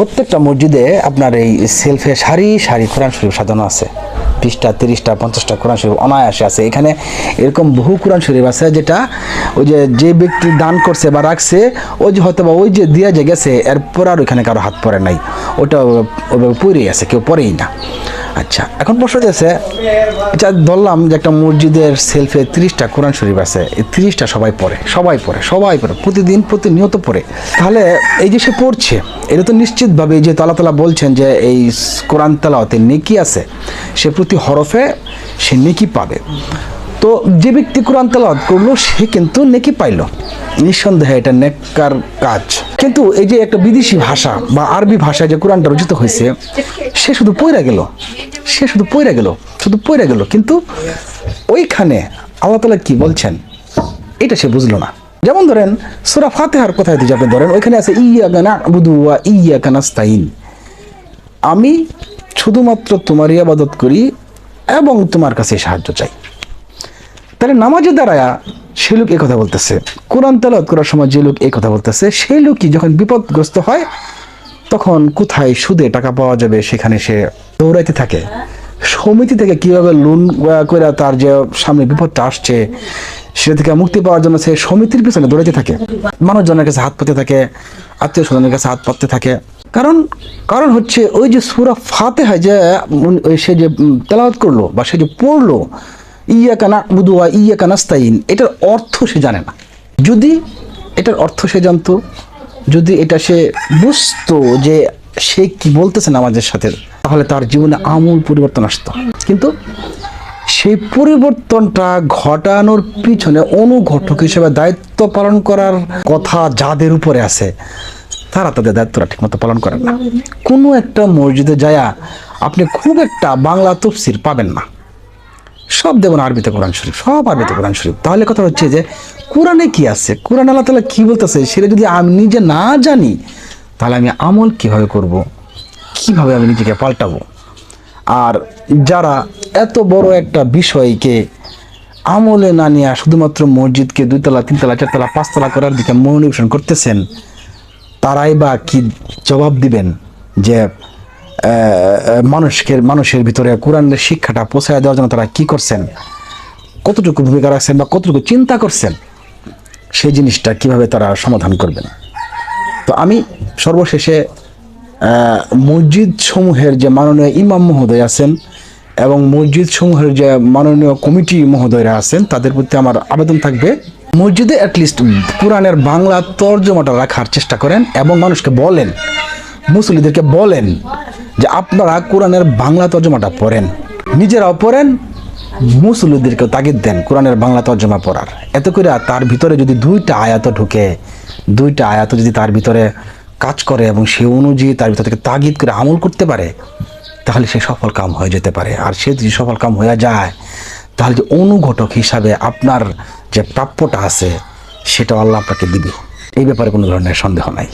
প্রত্যেকটা মসজিদে আপনার এই সেলফে সারি সারি কোরআন শরীফ সাজানো আছে। বিশটা, তিরিশটা, পঞ্চাশটা কোরআন শরীফ অনায়াসে আছে। এখানে এরকম বহু কোরআন শরীফ আছে যেটা ওই যে যে ব্যক্তি দান করছে বা রাখছে, ওই যে হয়তো বা ওই যে দিয়া যে গেছে, এরপর আর ওইখানে কারও হাত পরে নাই। ওটা ওইভাবে পরেই আছে, কেউ পরেই না। আচ্ছা এখন প্রশ্ন হচ্ছে যা ধরলাম যে একটা মসজিদের সেলফে তিরিশটা কোরআন শরীফ আছে, এই তিরিশটা সবাই পড়ে সবাই পড়ে সবাই পড়ে, প্রতিদিন প্রতিনিয়ত পড়ে। তাহলে এই যে সে পড়ছে, এটা তো নিশ্চিতভাবে যে তালা তালা বলছেন যে এই কোরআন তালাওতে নেকি আছে, সে প্রতি হরফে সে নেকি পাবে। তো যে ব্যক্তি কোরআন তালাওয়াত করল, সে কিন্তু নেকি পাইলো। নিঃসন্দেহে এটা নেককার কাজ। কিন্তু এই যে একটা বিদেশি ভাষা বা আরবি ভাষায় যে কোরআনটা রচিত হয়েছে, সে শুধু পইরা গেল। সে শুধু পইরা গেল, শুধু পইরা গেল। কিন্তু ওইখানে আল্লাহ তালা কি বলছেন? এটা সে বুঝলো না। যেমন ধরেন, সুরা ফাতেহার কোথায় দিয়ে আপনি ধরেন, ওইখানে আছে ইয়া গানা আবুদু ওয়া ইয়া কানাস্তাইন আমি শুধুমাত্র তোমারই আবাদত করি এবং তোমার কাছে সাহায্য চাই। তাহলে নামাজের দ্বারা সে লোক কথা বলতেছে। কোরআন তেলাওয়াত করার সময় যে লোক এই কথা বলতেছে, সেই লোকই যখন বিপদগ্রস্ত হয়, তখন কোথায় সুদে টাকা পাওয়া যাবে সেখানে সে দৌড়াইতে থাকে। সমিতি থেকে কীভাবে লোন করে তার যে সামনে বিপদটা আসছে, সেটা থেকে মুক্তি পাওয়ার জন্য সে সমিতির পিছনে দৌড়াইতে থাকে। মানুষজনের কাছে হাত পাতে থাকে আত্মীয় স্বজনের কাছে হাত পাততে থাকে। কারণ কারণ হচ্ছে ওই যে সুরা ফাতে হয় যে সে যে তেলাওয়াত করল বা সে যে পড়ল ইয়া কানা বুধুয়া ইয়া কানাস্তাইন এটার অর্থ সে জানে না। যদি এটার অর্থ সে জানতো, যদি এটা সে বুঝতো যে সে কি বলতেছে নামাজের সাথে, তাহলে তার জীবনে আমূল পরিবর্তন আসতো। কিন্তু সেই পরিবর্তনটা ঘটানোর পিছনে অনুঘটক হিসেবে দায়িত্ব পালন করার কথা যাদের উপরে আছে, তারা তাদের দায়িত্বটা ঠিকমতো পালন করেন না। কোনো একটা মসজিদে যায়া আপনি খুব একটা বাংলা তফসির পাবেন না। সব দেবেন আরবিতে কোরআন শরীফ, সব আরবিতে কোরআন শরীফ। তাহলে কথা হচ্ছে যে, কোরআনে কি আছে? কোরআন আল্লাহ তালা কী বলতেছে? সেটা যদি আমি নিজে না জানি, তাহলে আমি আমল কীভাবে করব? কীভাবে আমি নিজেকে পাল্টাবো? আর যারা এত বড় একটা বিষয়কে আমলে না নিয়ে শুধুমাত্র মসজিদকে দুইতলা, তিনতলা, চারতলা, পাঁচতলা করার দিকে মনোনিবেশন করতেছেন, তারাই বা কি জবাব দিবেন যে মানুষকে মানুষের ভিতরে কোরআনের শিক্ষাটা পৌঁছায় দেওয়ার জন্য তারা কি করছেন? কতটুকু ভূমিকা রাখছেন বা কতটুকু চিন্তা করছেন? সেই জিনিসটা কীভাবে তারা সমাধান করবেন? তো আমি সর্বশেষে মসজিদ সমূহের যে মাননীয় ইমাম মহোদয় আছেন এবং মসজিদ সমূহের যে মাননীয় কমিটি মহোদয়রা আছেন, তাদের প্রতি আমার আবেদন থাকবে, মসজিদে অ্যাটলিস্ট কোরআনের বাংলা তর্জমাটা রাখার চেষ্টা করেন এবং মানুষকে বলেন মুসলিদেরকে বলেন যে আপনারা কোরআনের বাংলা তর্জমাটা পড়েন। নিজেরাও পড়েন মুসলিদেরকেও তাগিদ দেন কোরআনের বাংলা তর্জমা পড়ার। এত করে তার ভিতরে যদি দুইটা আয়াত ঢুকে, দুইটা আয়াত যদি তার ভিতরে কাজ করে এবং সে অনুযায়ী তার ভিতর থেকে তাগিদ করে আমল করতে পারে, তাহলে সে সফল কাম হয়ে যেতে পারে। আর সে যদি সফল কাম হয়ে যায়, তাহলে যে অনুঘটক হিসাবে আপনার যে প্রাপ্যটা আছে সেটা আল্লাহ আপনাকে দিবে। এই ব্যাপারে কোনো ধরনের সন্দেহ নাই।